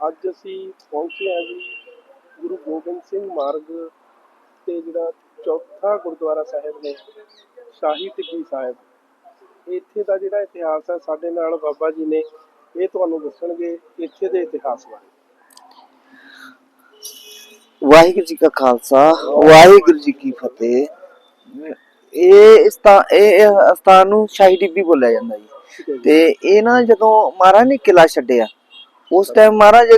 ਅੱਜ ਅਸੀਂ ਪਹੁੰਚੇ ਹਾਂ ਜੀ ਗੁਰੂ ਗੋਬਿੰਦ ਸਿੰਘ ਮਾਰਗ ਤੇ ਜਿਹੜਾ ਚੌਥਾ ਗੁਰਦੁਆਰਾ ਸਾਹਿਬ ਨੇ ਸ਼ਾਹੀ ਟਿੱਬੀ ਸਾਹਿਬ। ਇੱਥੇ ਦਾ ਜਿਹੜਾ ਇਤਿਹਾਸ ਹੈ ਸਾਡੇ ਨਾਲ ਬਾਬਾ ਜੀ ਨੇ ਇਹ ਤੁਹਾਨੂੰ ਦੱਸਣਗੇ ਇੱਥੇ ਦੇ ਇਤਿਹਾਸ ਬਾਰੇ। ਵਾਹਿਗੁਰੂ ਜੀ ਕਾ ਖਾਲਸਾ ਵਾਹਿਗੁਰੂ ਜੀ ਕੀ ਫਤਿਹ। ਇਹ ਸਥਾਨ ਇਹ ਸਥਾਨ ਨੂੰ ਸ਼ਾਹੀ ਟਿੱਬੀ ਬੋਲਿਆ ਜਾਂਦਾ ਜੀ। ਤੇ ਇਹ ਨਾ ਜਦੋਂ ਮਹਾਰਾਜ ਨੇ ਕਿਲਾ ਛੱਡਿਆ ਉਸ ਟਾਈਮ ਮਹਾਰਾਜ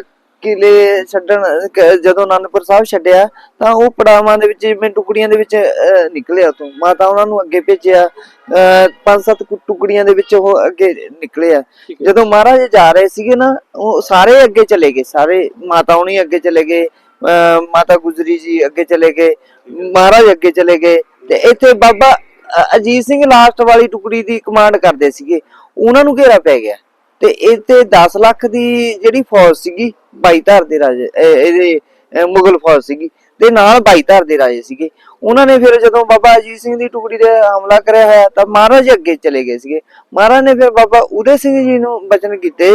ਕਿਲੇ ਛੱਡਣ ਕ- ਜਦੋਂ ਅਨੰਦਪੁਰ ਸਾਹਿਬ ਛੱਡਿਆ ਤਾਂ ਉਹ ਪੜਾਵਾਂ ਦੇ ਵਿੱਚ ਜਿਵੇਂ ਟੁਕੜੀਆਂ ਦੇ ਵਿੱਚ ਅਹ, ਨਿਕਲਿਆ ਤੋਂ ਮਾਤਾ ਉਹਨਾਂ ਨੂੰ ਅੱਗੇ ਭੇਜਿਆ। ਅਹ, ਪੰਜ ਸੱਤ ਕੁ ਟੁਕੜੀਆਂ ਦੇ ਵਿੱਚ ਉਹ ਅੱਗੇ ਨਿਕਲਿਆ। ਠੀਕ ਹੈ। ਜਦੋਂ ਮਹਾਰਾਜ ਜਾ ਰਹੇ ਸੀਗੇ ਨਾ ਉਹ ਸਾਰੇ ਅੱਗੇ ਚਲੇ ਗਏ। ਸਾਰੇ ਮਾਤਾ ਹੁਣੀ ਅੱਗੇ ਚਲੇ ਗਏ। ਅਹ, ਮਾਤਾ ਗੁਜਰੀ ਜੀ ਅੱਗੇ ਚਲੇ ਗਏ। ਮਹਾਰਾਜ ਅੱਗੇ ਚਲੇ ਗਏ। ਤੇ ਇੱਥੇ ਬਾਬਾ ਅ- ਅਜੀਤ ਸਿੰਘ ਲਾਸਟ ਵਾਲੀ ਟੁਕੜੀ ਦੀ ਕਮਾਂਡ ਕਰਦੇ ਸੀਗੇ। ਉਹਨਾਂ ਨੂੰ ਘੇਰਾ ਪੈ ਗਿਆ। ਤੇ ਇੱਥੇ 10 ਲੱਖ ਦੀ ਜਿਹੜੀ ਫੌਜ ਸੀਗੀ ਬਾਈ ਧਾਰ ਦੇ ਰਾਜੇ ਇਹਦੇ ਮੁਗਲ ਫੌਜ ਸੀਗੀ ਤੇ ਨਾਲ ਬਾਈ ਧਾਰ ਦੇ ਰਾਜੇ ਸੀਗੇ। ਉਹਨਾਂ ਨੇ ਫਿਰ ਜਦੋਂ ਬਾਬਾ ਅਜੀਤ ਸਿੰਘ ਦੀ ਟੁਕੜੀ ਤੇ ਹਮਲਾ ਕਰਿਆ ਹੋਇਆ ਤਾਂ ਮਹਾਰਾਜ ਅੱਗੇ ਚਲੇ ਗਏ ਸੀਗੇ। ਮਹਾਰਾਜ ਨੇ ਫਿਰ ਬਾਬਾ ਉਦੇ ਸਿੰਘ ਜੀ ਨੂੰ ਬਚਨ ਕੀਤੇ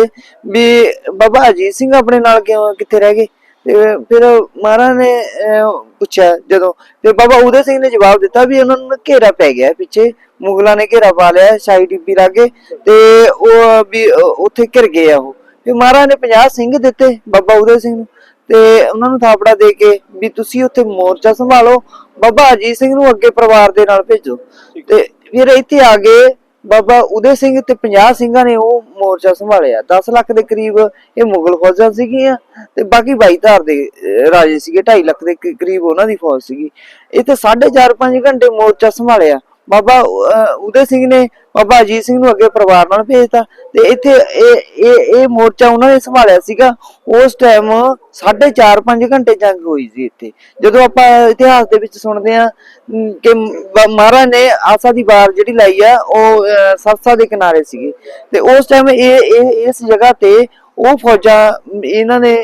ਵੀ ਬਾਬਾ ਅਜੀਤ ਸਿੰਘ ਆਪਣੇ ਨਾਲ ਕਿਉਂ ਕਿੱਥੇ ਰਹਿ ਗਏ? ਤੇ ਫਿਰ ਮਹਾਰਾਜ ਨੇ ਅਹ, ਪੁੱਛਿਆ ਜਦੋਂ ਤੇ ਬਾਬਾ ਉਦੇ ਸਿੰਘ ਨੇ ਜਵਾਬ ਦਿੱਤਾ ਵੀ ਉਹਨਾਂ ਨੂੰ ਘੇਰਾ ਪੈ ਗਿਆ ਪਿੱਛੇ। ਮੁਗਲਾਂ ਨੇ ਘੇਰਾ ਪਾ ਲਿਆ ਸ਼ਾਹੀ ਟਿੱਬੀ ਲਾਗੇ ਤੇ ਉਹ ਵੀ ਉੱਥੇ ਘਿਰ ਗਏ ਆ ਉਹ। ਤੇ ਮਹਾਰਾਜ ਨੇ 50 ਸਿੰਘ ਦਿੱਤੇ ਬਾਬਾ ਉਦੈ ਸਿੰਘ ਨੂੰ। ਤੇ ਉਹਨਾਂ ਨੂੰ ਥਾਪੜਾ ਦੇ ਕੇ ਵੀ ਤੁਸੀਂ ਉੱਥੇ ਮੋਰਚਾ ਸੰਭਾਲੋ, ਬਾਬਾ ਅਜੀਤ ਸਿੰਘ ਨੂੰ ਅੱਗੇ ਪਰਿਵਾਰ ਦੇ ਨਾਲ ਭੇਜੋ। ਤੇ ਫਿਰ ਇੱਥੇ ਆ ਗਏ ਬਾਬਾ ਉਦੇ ਸਿੰਘ ਤੇ 50 ਸਿੰਘਾਂ ਨੇ ਉਹ ਮੋਰਚਾ ਸੰਭਾਲਿਆ। 10 ਲੱਖ ਦੇ ਕਰੀਬ ਇਹ ਮੁਗਲ ਫੌਜਾਂ ਸੀਗੀਆਂ ਤੇ ਬਾਕੀ 22 ਧਾਰ ਦੇ ਰਾਜੇ ਸੀਗੇ। 2.5 ਲੱਖ ਦੇ ਕਰੀਬ ਉਹਨਾਂ ਦੀ ਫੌਜ ਸੀਗੀ। ਇੱਥੇ 4.5 5 ਘੰਟੇ ਮੋਰਚਾ ਸੰਭਾਲਿਆ। ਬਾਬਾ ਉਦੇ ਸਿੰਘ ਨੇ ਬਾਬਾ ਅਜੀਤ ਸਿੰਘ ਨੂੰ ਅੱਗੇ ਪਰਿਵਾਰ ਨਾਲ ਭੇਜਤਾ ਤੇ ਇੱਥੇ ਇਹ ਇਹ ਇਹ ਮੋਰਚਾ ਉਹਨਾਂ ਨੇ ਸੰਭਾਲਿਆ ਸੀਗਾ। ਉਸ ਟਾਈਮ 4.5 ਘੰਟੇ ਜੰਗ ਹੋਈ ਸੀ ਇੱਥੇ। ਜਦੋਂ ਆਪਾਂ ਇਤਿਹਾਸ ਦੇ ਵਿੱਚ ਸੁਣਦੇ ਆ ਕਿ ਮਹਾਰਾਜ ਨੇ ਆਸਾ ਦੀ ਵਾਰ ਜਿਹੜੀ ਲਾਈ ਆ ਉਹ ਅਹ, ਸਰਸਾ ਦੇ ਕਿਨਾਰੇ ਸੀਗੇ। ਤੇ ਉਸ ਟਾਈਮ ਇਹ ਇਸ ਜਗ੍ਹਾ ਤੇ ਉਹ ਫੌਜਾਂ ਇਹਨਾਂ ਨੇ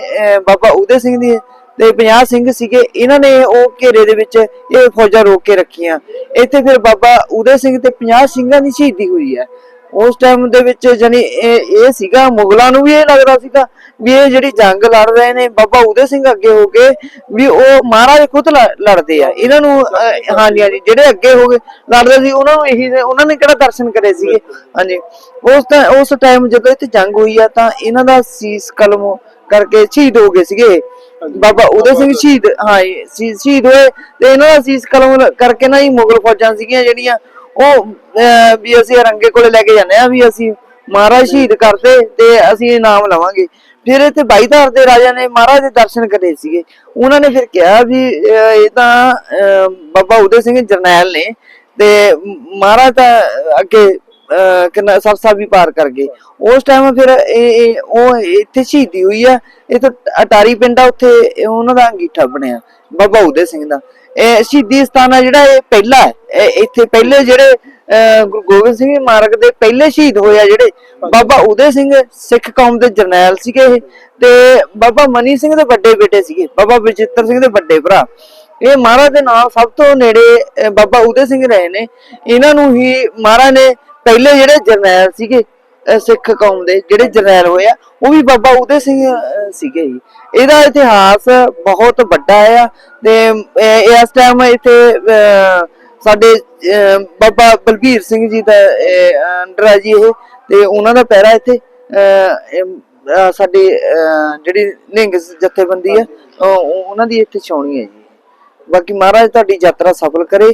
ਬਾਬਾ ਉਦੇ ਸਿੰਘ ਦੀ ਤੇ 50 ਸਿੰਘ ਸੀਗੇ, ਇਹਨਾਂ ਨੇ ਉਹ ਘੇਰੇ ਦੇ ਵਿੱਚ ਇਹ ਫੌਜਾਂ ਰੋਕ ਕੇ ਰੱਖੀਆਂ। ਇੱਥੇ ਫਿਰ ਬਾਬਾ ਉਦੇ ਸਿੰਘ ਤੇ 50 ਸਿੰਘਾਂ ਦੀ ਸ਼ਹੀਦੀ ਹੋਈ ਹੈ। ਉਸ ਟਾਈਮ ਦੇ ਵਿੱਚ ਜਾਨੀ ਇਹ ਇਹ ਸੀਗਾ, ਮੁਗਲਾਂ ਨੂੰ ਵੀ ਇਹ ਲੱਗਦਾ ਸੀਗਾ ਵੀ ਇਹ ਜਿਹੜੀ ਜੰਗ ਲੜ ਰਹੇ ਨੇ, ਬਾਬਾ ਉਦੇ ਸਿੰਘ ਅੱਗੇ ਹੋ ਕੇ ਵੀ ਉਹ ਮਹਾਰਾਜ ਖੁਦ ਲੜਦੇ ਆ। ਇਹਨਾਂ ਨੂੰ ਹਾਂਜੀ ਹਾਂਜੀ, ਜਿਹੜੇ ਅੱਗੇ ਹੋ ਗਏ ਲੜਦੇ ਸੀ, ਉਹਨਾਂ ਨੂੰ ਇਹੀ ਉਹਨਾਂ ਨੇ ਕਿਹੜਾ ਦਰਸ਼ਨ ਕਰੇ ਸੀਗੇ? ਹਾਂਜੀ। ਉਸ ਤਾਂ ਉਸ ਟਾਈਮ ਜਦੋਂ ਇੱਥੇ ਜੰਗ ਹੋਈ ਆ, ਤਾਂ ਇਹਨਾਂ ਦਾ ਸੀਸ ਕਲਮ ਕਰਕੇ ਸ਼ਹੀਦ ਹੋ ਗਏ ਸੀਗੇ। ਬਾਬਾ ਉਦੇ ਸਿੰਘ ਸ਼ਹੀਦ ਹਾਂ ਜੀ, ਸ਼ਹੀ- ਸ਼ਹੀਦ ਹੋਏ ਤੇ ਇਹਨਾਂ ਦਾ ਸੀਸ ਕਲਮ ਕਰਕੇ ਨਾ ਹੀ ਮੁਗਲ ਫੌਜਾਂ ਸੀਗੀਆਂ ਜਿਹੜੀਆਂ ਉਹ ਅਹ, ਵੀ ਅਸੀਂ ਰੰਗੇ ਕੋਲੇ ਲੈ ਕੇ ਜਾਂਦੇ ਆ ਵੀ ਅਸੀਂ ਮਹਾਰਾਜ ਸ਼ਹੀਦ ਕਰਤੇ ਤੇ ਅਸੀਂ ਇਨਾਮ ਲਵਾਂਗੇ। ਫਿਰ ਇੱਥੇ ਬਾਈ ਧਾਰ ਦੇ ਰਾਜਾ ਨੇ ਮਹਾਰਾਜ ਦੇ ਦਰਸ਼ਨ ਕਰੇ ਸੀਗੇ। ਉਹਨਾਂ ਨੇ ਫਿਰ ਕਿਹਾ ਵੀ ਅਹ, ਇਹ ਤਾਂ ਅਹ, ਬਾਬਾ ਉਦੇ ਸਿੰਘ ਜਰਨੈਲ ਨੇ ਤੇ ਮਹਾਰਾਜ ਤਾਂ ਅੱਗੇ ਕਿੰਨਾ ਸਰਸਾ ਵੀ ਪਾਰ ਕਰ ਗਏ। ਉਸ ਟਾਈਮ ਫਿਰ ਇਹ ਉਹ ਇੱਥੇ ਸ਼ਹੀਦੀ ਹੋਈ ਆ। ਇਹ ਤਾਂ ਅਟਾਰੀ ਪਿੰਡ ਆ, ਉੱਥੇ ਉਹਨਾਂ ਦਾ ਅੰਗੀਠਾ ਬਣਿਆ, ਬਾਬਾ ਉਦੇ ਸਿੰਘ ਦਾ। ਇਹ ਸ਼ਹੀਦੀ ਸਥਾਨ ਆ ਜਿਹੜਾ ਇਹ ਪਹਿਲਾ ਹੈ। ਇੱਥੇ ਪਹਿਲੇ ਜਿਹੜੇ ਗੁਰੂ ਗੋਬਿੰਦ ਸਿੰਘ ਮਾਰਗ ਦੇ ਪਹਿਲੇ ਸ਼ਹੀਦ ਹੋਏ ਜਿਹੜੇ ਬਾਬਾ ਉਦੇ ਸਿੰਘ, ਸਿੱਖ ਕੌਮ ਦੇ ਜਰਨੈਲ ਸੀਗੇ ਇਹ। ਤੇ ਬਾਬਾ ਮਨੀ ਸਿੰਘ ਦੇ ਵੱਡੇ ਬੇਟੇ ਸੀਗੇ, ਬਾਬਾ ਬਚਿੱਤਰ ਸਿੰਘ ਦੇ ਵੱਡੇ ਭਰਾ। ਇਹ ਮਹਾਰਾਜ ਦੇ ਨਾਲ ਸਭ ਤੋਂ ਨੇੜੇ ਬਾਬਾ ਉਦੇ ਸਿੰਘ ਰਹੇ ਨੇ। ਇਹਨਾਂ ਨੂੰ ਹੀ ਮਹਾਰਾਜ ਨੇ ਪਹਿਲੇ ਜਿਹੜੇ ਜਰਨੈਲ ਸੀਗੇ ਸਿੱਖ ਕੌਮ ਦੇ ਜਿਹੜੇ ਜਰਨੈਲ ਹੋਏ ਆ ਉਹ ਵੀ ਬਾਬਾ ਉਦੇ ਸਿੰਘ ਸੀਗੇ ਜੀ। ਇਹਦਾ ਇਤਿਹਾਸ ਬਹੁਤ ਵੱਡਾ ਆ ਤੇ ਇਸ ਟਾਈਮ ਇੱਥੇ ਸਾਡੇ ਬਾਬਾ ਬਲਬੀਰ ਸਿੰਘ ਜੀ ਦਾ ਅੰਡਰ ਹੈ ਜੀ ਇਹ ਤੇ ਉਹਨਾਂ ਦਾ ਪਹਿਰਾ ਇੱਥੇ ਸਾਡੀ ਜਿਹੜੀ ਨਿੰਗ ਜਥੇਬੰਦੀ ਆ ਉਹ- ਉਹਨਾਂ ਦੀ ਇੱਥੇ ਛਾਉਣੀ ਹੈ ਜੀ। ਬਾਕੀ ਮਹਾਰਾਜ ਤੁਹਾਡੀ ਯਾਤਰਾ ਸਫਲ ਕਰੇ।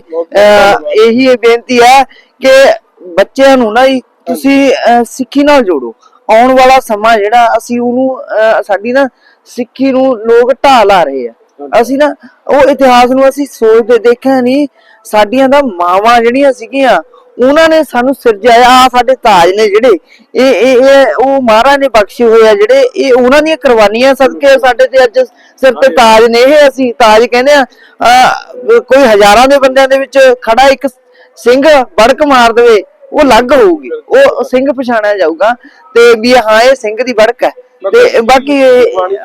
ਇਹੀ ਇਹ ਬੇਨਤੀ ਹੈ ਕਿ ਬੱਚਿਆਂ ਨੂੰ ਨਾ ਜੀ ਤੁਸੀਂ ਅਹ ਸਿੱਖੀ ਨਾਲ ਜੋੜੋ। ਆਉਣ ਵਾਲਾ ਸਮਾਂ ਜਿਹੜਾ ਅਸੀਂ ਉਹਨੂੰ ਅਹ ਸਾਡੀ ਨਾ ਸਿੱਖੀ ਨੂੰ ਲੋਕ ਢਾਹ ਲਾ ਰਹੇ ਆ। ਅਸੀਂ ਨਾ ਉਹ ਇਤਿਹਾਸ ਨੂੰ ਅਸੀਂ ਸੋਚਦੇ ਦੇਖਿਆ ਨਹੀਂ ਸਾਡੀਆਂ ਦਾ ਮਾਵਾਂ ਜਿਹੜੀਆਂ ਸੀਗੀਆਂ ਉਹਨਾਂ ਨੇ ਸਾਨੂੰ ਸਿਰਜਾਇਆ ਆ ਸਾਡੇ ਤਾਜ ਨੇ ਜਿਹੜੇ ਇਹ ਇਹ ਇਹ ਉਹ ਮਹਾਰਾਜ ਨੇ ਬਖਸ਼ੇ ਹੋਏ ਆ ਜਿਹੜੇ ਇਹ ਉਹਨਾਂ ਦੀਆਂ ਕੁਰਬਾਨੀਆਂ ਸਦਕੇ ਸਾਡੇ ਤੇ ਅੱਜ ਸਿਰ ਤੇ ਤਾਜ ਨੇ। ਇਹ ਅਸੀਂ ਤਾਜ ਕਹਿੰਦੇ ਆ ਅਹ ਕੋਈ ਹਜ਼ਾਰਾਂ ਦੇ ਬੰਦਿਆਂ ਦੇ ਵਿੱਚ ਖੜਾ ਇੱਕ ਸਿੰਘ ਵੜਕ ਮਾਰ ਦੇਵੇ ਉਹ ਲੱਗ ਹੋਊਗੀ ਉਹ ਸਿੰਘ ਪਛਾਣਿਆ ਜਾਊਗਾ ਤੇ ਵੀ ਹਾਂ ਇਹ ਸਿੰਘ ਦੀ ਵੜਕ ਹੈ ਤੇ ਬਾਕੀ ਦੀ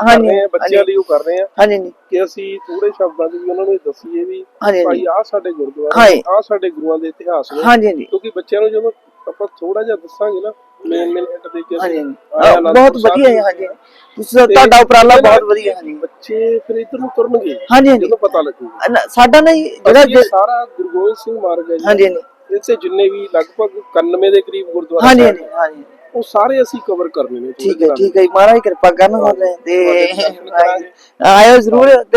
ਹਾਂਜੀ, ਬੱਚਿਆਂ। ਲਈ ਉਹ ਕਰ ਰਹੇ ਹਾਂ ਹਾਂਜੀ ਹਾਂਜੀ। ਕਿ ਅਸੀਂ ਥੋੜੇ ਸ਼ਬਦਾਂ 'ਚ ਵੀ ਉਹਨਾਂ ਨੂੰ ਦੱਸੀਏ ਵੀ ਭਾਈ। ਆਹ ਸਾਡੇ ਗੁਰਦੁਆਰੇ। ਆਹ ਸਾਡੇ ਗੁਰੂਆਂ ਦੇ ਇਤਿਹਾਸ ਨੇ। ਹਾਂਜੀ ਹਾਂਜੀ। ਕਿਉਂਕਿ ਬੱਚਿਆਂ ਨੂੰ ਜਦੋਂ ਆਪਾਂ ਥੋੜਾ ਜਿਹਾ ਦੱਸਾਂਗੇ ਨਾ ਮੇਨ ਮੇਨ ਹਿੱਟ ਦੇ ਕੇ ਹਾਂਜੀ ਬਹੁਤ ਵਧੀਆ ਹੈ ਹਾਂਜੀ। ਤੁਸੀਂ ਤੁਹਾਡਾ ਉਪਰਾਲਾ ਬਹੁਤ ਵਧੀਆ ਹਾਂਜੀ। ਬੱਚੇ ਫਿਰ ਇੱਧਰ ਨੂੰ ਤੁਰਨਗੇ ਹਾਂਜੀ ਜਦੋਂ ਪਤਾ ਲੱਗੂਗਾ। ਸਾਡਾ ਨਹੀਂ ਜਿਹੜਾ ਸਾਰਾ ਗੁਰੂ ਗੋਬਿੰਦ ਸਿੰਘ ਮਾਰਗ ਹੈ ਜੀ। ਹਾਂਜੀ ਹਾਂਜੀ। ਇਸੇ ਜਿੰਨੇ ਵੀ ਲਗਭਗ 91 ਦੇ ਕਰੀਬ ਗੁਰਦੁਆਰਾ ਹਾਂਜੀ ਸਾਹਿਬ ਹਾਂਜੀ ਹਾਂਜੀ ਉਹ ਸਾਰੇ ਅਸੀਂ ਕਵਰ ਕਰਨੇ ਨੇ ਠੀਕ ਹੈ ਠੀਕ ਹੈ ਜੀ, ਮਹਾਰਾਜ ਕਿਰਪਾ ਕਰਨ ਤੇ। ਆਇਓ ਜ਼ਰੂਰ